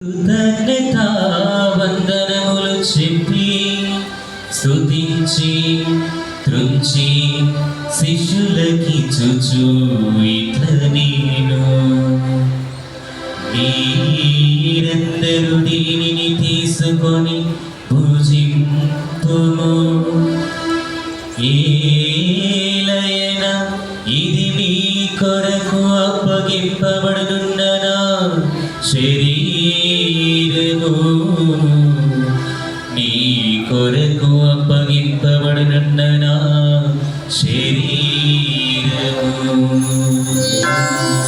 కృతజ్ఞతా వందనములు చెప్పి స్తుతించి తృంచి శిష్యులకి చుచు ఇట్ల నేను. మీరందరూ దీనిని తీసుకొని పూజింపుము. ఏలైనా ఇది మీ కొరకు అప్పగింపబడుతున్న శరీరం కొరకు అప్పగింపబడుతున్న నా శరీరము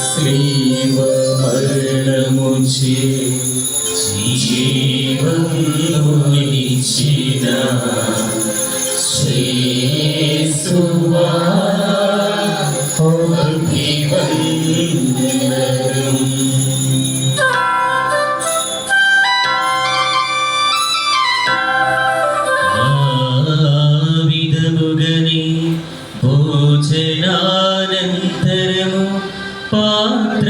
శ్రీవ మరణము చే ഭജനാനന്തരമു പാത്ര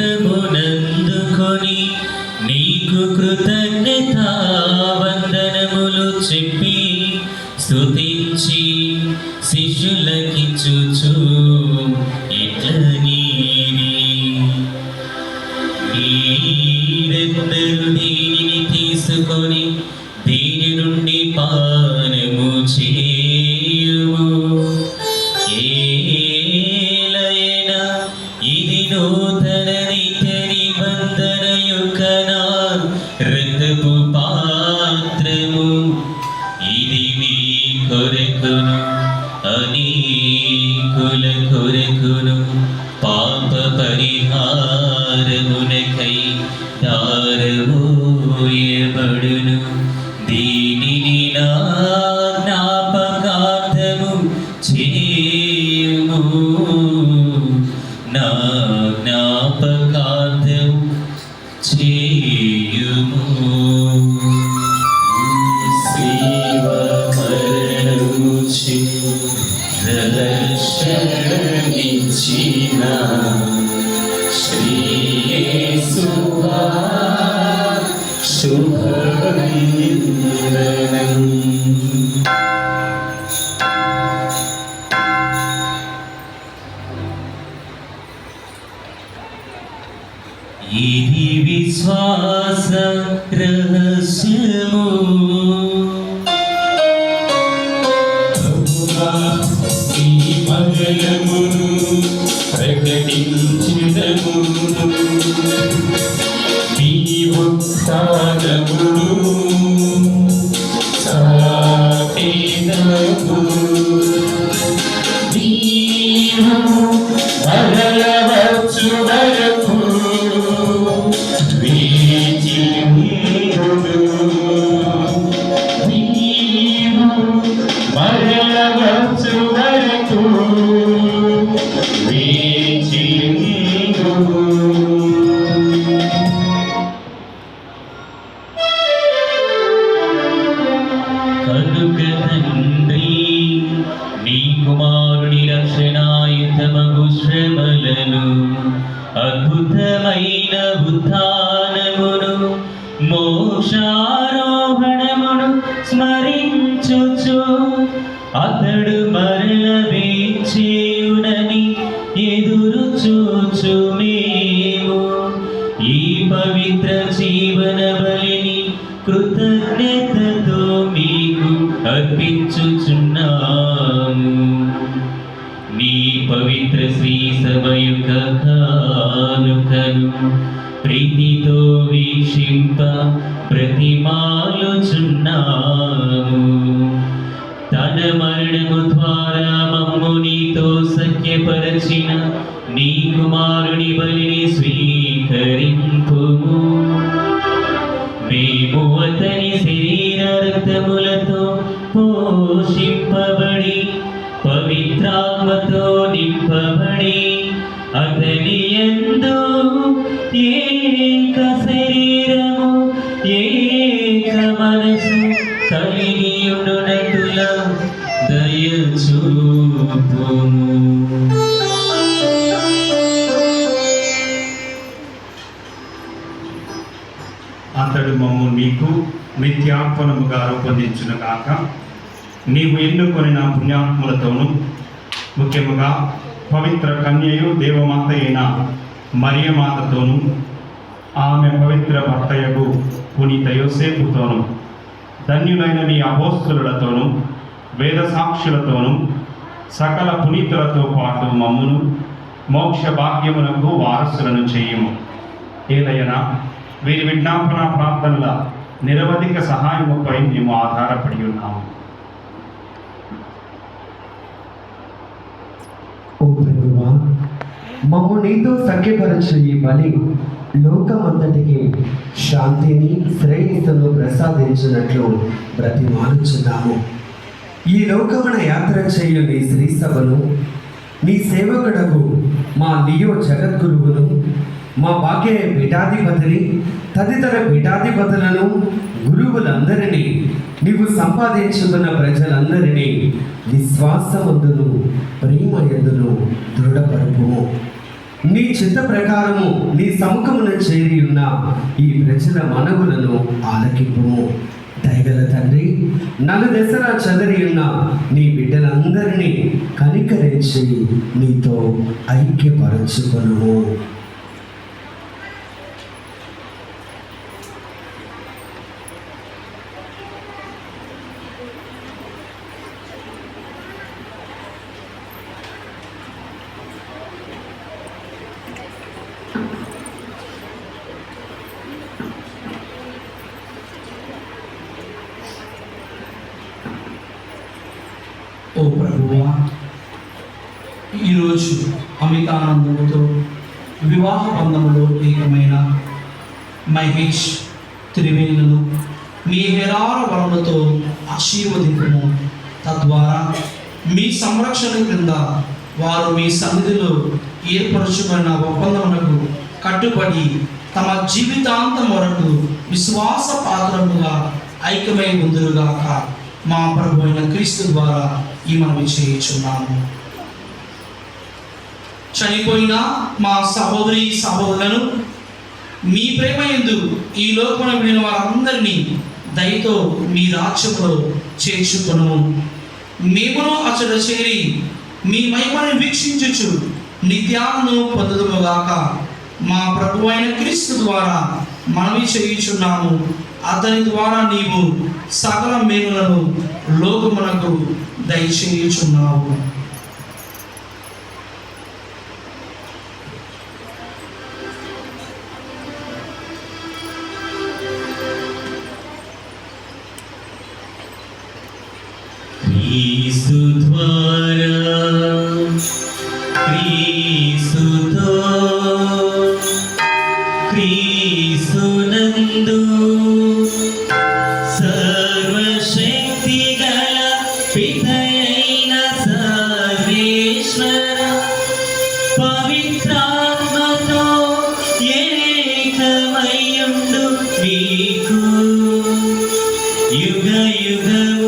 ఈ మగలమును ప్రకటించిదము మీ ఉత్థానమును సాటిదము నీవు మరలవచ్చు అద్భుతమైన ఉత్నమును మోక్షారోహణమును స్మరించుచు. అతడు మరల వేచేయునని ఎదురు చూచు మేము. ఈ పవిత్ర జీవన బలిని కృతజ్ఞతతో మీకు అర్పించుచున్నాము. నీ పవిత్ర శ్రీ సభ యొక్క కానుకను ప్రీతితో వీక్షింప ప్రతిమాలుచున్నాము తన మరణము ద్వారా మమ్ము నీతో సఖ్యపరచిన నీ కుమారుని బలిని స్వీకరింపుము. మేము అతని శరీర రక్తములతో పోషింపబడి పవిత్రాత్మతో నింపబడి అతని ఎందు ఏక శరీరము ఏక మనసు కలిగి ఉండునట్టులా దయచూపుము. అతడు మమ్ము నీకు నిత్యాత్మనముగా రూపొందించును కాక నీవు ఎన్నుకొనిన పుణ్యాత్ములతోనూ ముఖ్యముగా పవిత్ర కన్యయు దేవమాత అయిన మరియమాతతోనూ ఆమె పవిత్ర భర్తయకు పునీత యోసేపుతోనూ ధన్యులైన నీ అపోస్తులతోనూ వేద సాక్షులతోనూ సకల పునీతులతో పాటు మమ్మును మోక్ష భాగ్యమునకు వారసులను చేయము. ఏదైనా వీరి విజ్ఞాపన ప్రార్థనల నిరవధిక సహాయముపై మేము ఆధారపడి ఉన్నాము. ఓ ప్రభువా మమ్ము నీతో సఖ్యపరచు ఈ బలి లోకమంతటికి శాంతిని శ్రేయస్సును ప్రసాదించినట్లు బ్రతిమాలుచున్నాము. ఈ లోకమున యాత్ర చేయు నీ శ్రీ సభను నీ సేవకుడకు మా నియో జగద్గురువును మా భాగ్య పీఠాధిపతిని తదితర పీఠాధిపతులను గురువులందరినీ నీవు సంపాదించుకున్న ప్రజలందరినీ విశ్వాసమందును ప్రేమ ఎందును దృఢపరుపుము. నీ చిత్త ప్రకారము నీ సముఖమున చేరి ఉన్న ఈ ప్రజల మనవులను ఆలకింపుము. దయగల తండ్రి నలు దశలా చదరి ఉన్న నీ బిడ్డలందరినీ కనికరించి నీతో ఐక్యపరచుకొనుము. ఓ ప్రభువా ఈరోజు అమితానందముతో వివాహ బంధములో ఏకమైన మహేష్ త్రివేణులను మీ హెరార వలనతో ఆశీర్వదింపము. తద్వారా మీ సంరక్షణ క్రింద వారు మీ సన్నిధిలో ఏర్పరచుకున్న ఒప్పందమునకు కట్టుబడి తమ జీవితాంతం వరకు విశ్వాస పాత్రముగా ఐక్యమై ఉందురుగాక. మా ప్రభు అయిన క్రీస్తు ద్వారా ఈ మనం చేయించున్నాము. చనిపోయిన మా సహోదరి సహోదరులను మీ ప్రేమ ఎందు ఈ లోకమున విడిన వారందరినీ దయతో మీ రాజ్యంలో చేర్చుకును మేమును అచట చేరి మీ మహిమను వీక్షించుచు నిత్యాలను పొందుదుముగాక మా ప్రభు అయిన క్రీస్తు ద్వారా మనవి చేయుచున్నాము. అతని ద్వారా నీవు సకల మేలులను లోకమునకు దయచేయుచున్నావు. have